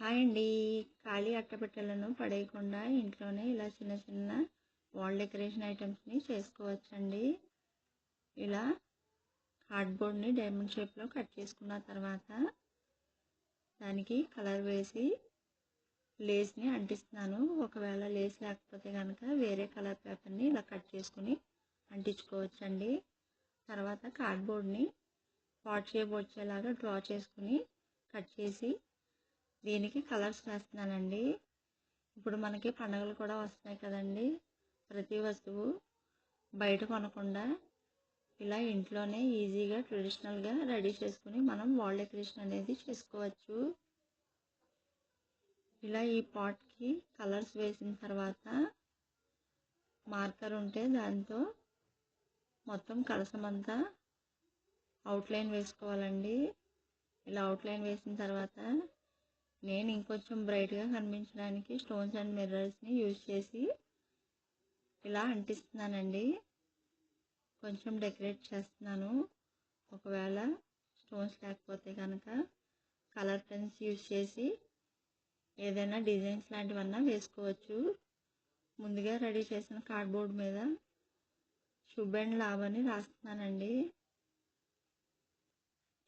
Hi అండి. ఖాళీ అట్టపెట్టెలను పడేయకుండా ఇంట్లోనే ఇలా చిన్న చిన్న వాల్ డెకరేషన్ ఐటమ్స్ని చేసుకోవచ్చండి. ఇలా కార్డ్బోర్డ్ని డైమండ్ షేప్లో కట్ చేసుకున్న తర్వాత దానికి కలర్ వేసి లేస్ని అంటిస్తున్నాను. ఒకవేళ లేస్ లేకపోతే కనుక వేరే కలర్ పేపర్ని ఇలా కట్ చేసుకుని అంటించుకోవచ్చండి. తర్వాత కార్డ్బోర్డ్ని పాట్ షేప్ వచ్చేలాగా డ్రా చేసుకుని కట్ చేసి దీనికి కలర్స్ వేస్తున్నానండి. ఇప్పుడు మనకి పండుగలు కూడా వస్తున్నాయి కదండి. ప్రతి వస్తువు బయట కొనకుండా ఇలా ఇంట్లోనే ఈజీగా ట్రెడిషనల్గా రెడీ చేసుకుని మనం వాల్ డెకరేషన్ అనేది చేసుకోవచ్చు. ఇలా ఈ పాట్కి కలర్స్ వేసిన తర్వాత మార్కర్ ఉంటే దాంతో మొత్తం కలసమంతా అవుట్లైన్ వేసుకోవాలండి. ఇలా అవుట్లైన్ వేసిన తర్వాత నేను ఇంకొంచెం బ్రైట్గా కనిపించడానికి స్టోన్స్ అండ్ మిర్రర్స్ని యూజ్ చేసి ఇలా అంటిస్తున్నానండి. కొంచెం డెకరేట్ చేస్తున్నాను. ఒకవేళ స్టోన్స్ లేకపోతే కనుక కలర్ పెన్స్ యూజ్ చేసి ఏదైనా డిజైన్స్ లాంటివన్నా వేసుకోవచ్చు. ముందుగా రెడీ చేసిన కార్డ్బోర్డ్ మీద శుభ్ అండ్ లావ్ అని రాస్తున్నానండి.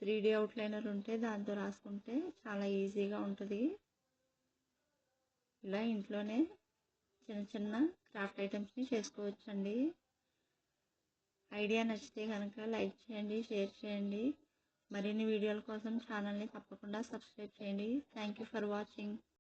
త్రీ డీ అవుట్లైనర్ ఉంటే దాంతో రాసుకుంటే చాలా ఈజీగా ఉంటుంది. ఇలా ఇంట్లోనే చిన్న చిన్న క్రాఫ్ట్ ఐటమ్స్ని చేసుకోవచ్చండి. ఐడియా నచ్చితే కనుక లైక్ చేయండి షేర్ చేయండి. మరిన్ని వీడియోల కోసం ఛానల్ని తప్పకుండా సబ్స్క్రైబ్ చేయండి. Thank you for watching.